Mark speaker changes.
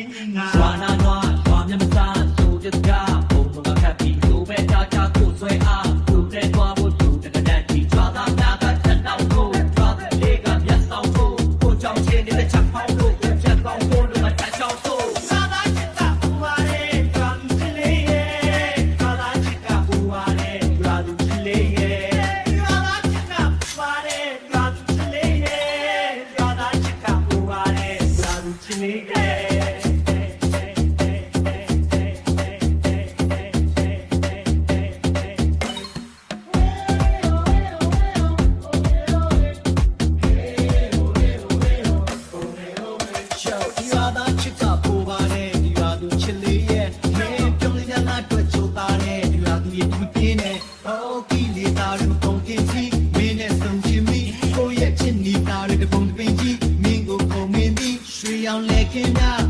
Speaker 1: င်းငါ
Speaker 2: ရွာနာရွာရွာမြမစားဆိုတဲ့ကဘုံဘုံကခပ်ပြီးလိုပဲတာတာကိုဆွဲအားလူတဲ့သွားဖို့လူတကတည်းကကျွာသားများကထက်တော့ကိုကျွာတဲ့လေးကမျက်စောင်းကိုကိုကြောင့်ချင်းနေတဲ့ချက်ပေါင်းလို့ချက်ကောင်းကိုလို့မတတ်ချောင်းတို့
Speaker 1: သာသာချစ်တာပူပါလေရွာသူချစ်လေးရဲ့သာသာချစ်တာပူပါလေရွာသူချစ်လေး
Speaker 3: I'm licking up.